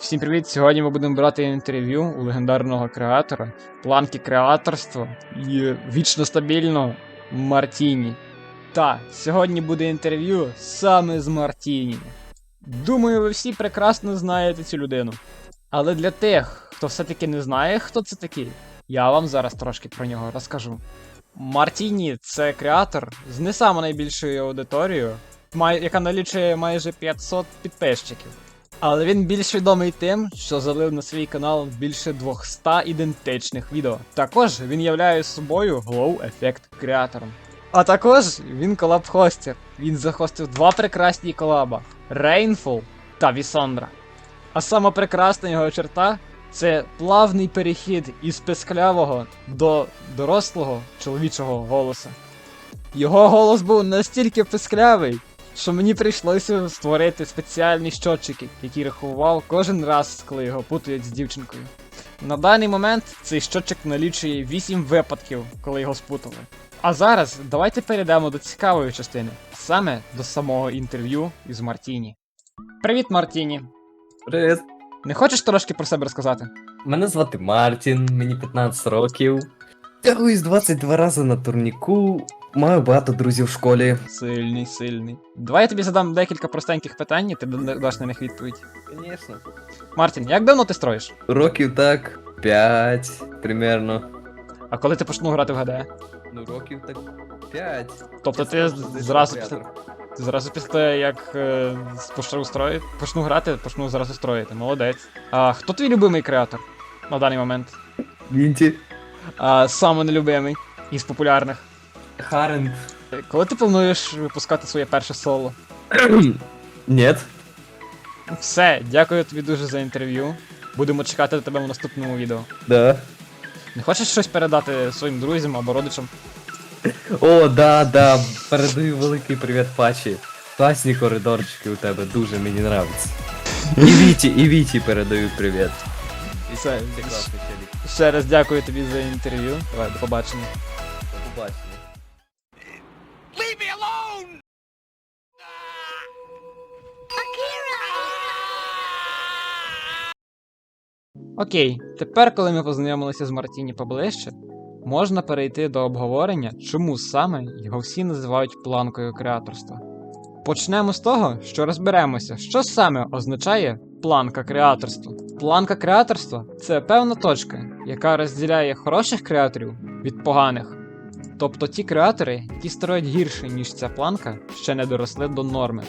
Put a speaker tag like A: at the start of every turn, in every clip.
A: Всім привіт! Сьогодні ми будемо брати інтерв'ю у легендарного креатора, планки креаторства і вічно стабільного Мартіні. Та, сьогодні буде інтерв'ю саме з Мартіні. Думаю, ви всі прекрасно знаєте цю людину. Але для тих, хто все-таки не знає, хто це такий, я вам зараз трошки про нього розкажу. Мартіні це креатор з не саме найбільшою аудиторією, яка налічує майже 500 підписчиків. Але він більш відомий тим, що залив на свій канал більше 200 ідентичних відео. Також він являє собою Glow ефект креатором. А також він колаб-хостер. Він захостив два прекрасні колаба: Rainfall та Вісандра. А сама прекрасна його черта це плавний перехід із песклявого до дорослого чоловічого голоса. Його голос був настільки песклявий, що мені прийшлося створити спеціальні щотчики, які рахував кожен раз, коли його путають з дівчинкою. На даний момент цей щотчик налічує 8 випадків, коли його спутали. А зараз давайте перейдемо до цікавої частини, саме до самого інтерв'ю із Мартіні. Привіт, Мартіні!
B: Привіт.
A: Не хочеш трошки про себе розказати?
B: Мене звати Мартін, мені 15 років. Тягуюсь 22 рази на турніку. Маю багато друзів в школі.
A: Сильний, сильний. Давай я тобі задам декілька простеньких питань, і ти даш на них відповідь.
B: Звісно.
A: Мартін, як давно ти строїш?
B: Років так 5 примерно.
A: А коли ти почнув грати в ГД?
B: Ну, років так 5.
A: Тобто ти зразу після, ти зразу після того, як е, почав строїти, почну грати, почну зразу строїти. Молодець. А хто твій любимий креатор на даний момент?
B: Вінті.
A: А саме нелюбимий із популярних.
B: Харен.
A: Коли ти плануєш випускати своє перше соло?
B: Нет.
A: Все, дякую тобі дуже за інтерв'ю. Будемо чекати на тебе в наступному відео.
B: Да.
A: Не хочеш щось передати своїм друзям або родичам?
B: О, да, да. Передаю великий привіт Пачі. Класні коридорчики у тебе, дуже мені нравиться. І Віті, і Віті передаю привіт.
A: Все,
B: Ти
A: ще раз дякую тобі за інтерв'ю. Давай, до побачення.
B: До побачення.
A: Окей, тепер, коли ми познайомилися з Мартіні поближче, можна перейти до обговорення, чому саме його всі називають планкою креаторства. Почнемо з того, що розберемося, що саме означає планка креаторства. Планка креаторства це певна точка, яка розділяє хороших креаторів від поганих. Тобто ті креатори, які строять гірше, ніж ця планка, ще не доросли до норми.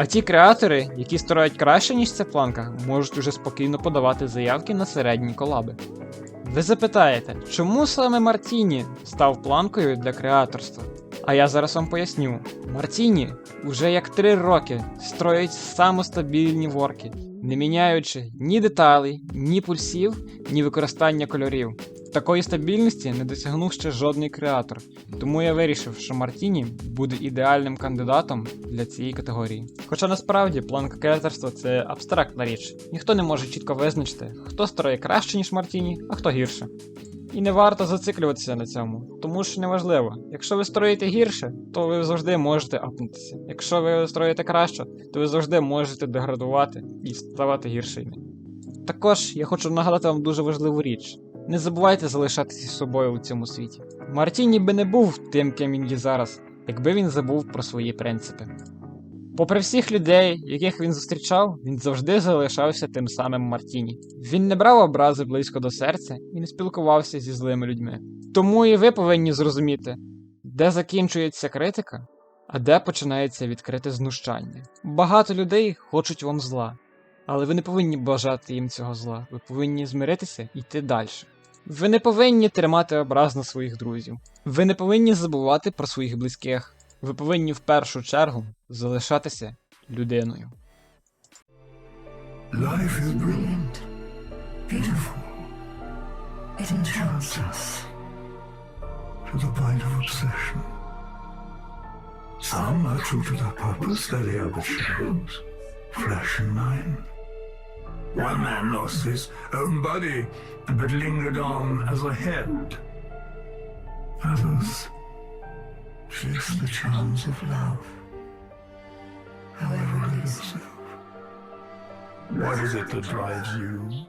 A: А ті креатори, які строять краще, ніж ця планка, можуть уже спокійно подавати заявки на середні колаби. Ви запитаєте, чому саме Мартіні став планкою для креаторства? А я зараз вам поясню. Мартіні уже як 3 роки строїть самостабільні ворки, не міняючи ні деталей, ні пульсів, ні використання кольорів. Такої стабільності не досягнув ще жодний креатор, тому я вирішив, що Мартіні буде ідеальним кандидатом для цієї категорії. Хоча насправді планка креаторства це абстрактна річ, ніхто не може чітко визначити, хто строє краще, ніж Мартіні, а хто гірше. І не варто зациклюватися на цьому, тому що неважливо. Якщо ви строїте гірше, то ви завжди можете апнутися. Якщо ви строїте краще, то ви завжди можете деградувати і ставати гіршими. Також я хочу нагадати вам дуже важливу річ. Не забувайте залишатися собою у цьому світі. Мартіні би не був тим, ким він є зараз, якби він забув про свої принципи. Попри всіх людей, яких він зустрічав, він завжди залишався тим самим Мартіні. Він не брав образи близько до серця і не спілкувався зі злими людьми. Тому і ви повинні зрозуміти, де закінчується критика, а де починається відкрите знущання. Багато людей хочуть вам зла, але ви не повинні бажати їм цього зла. Ви повинні змиритися і йти далі. Ви не повинні тримати образ на своїх друзів. Ви не повинні забувати про своїх близьких. Ви повинні в першу чергу залишатися людиною.
C: Life is brilliant, beautiful.
D: It enchants us.
C: to the point of obsession. Some are true to their purpose, are but shadows, flesh and mind. One man lost his own body, but lingered on as a head. Others chase the charms of love, however elusive. What is it that drives you?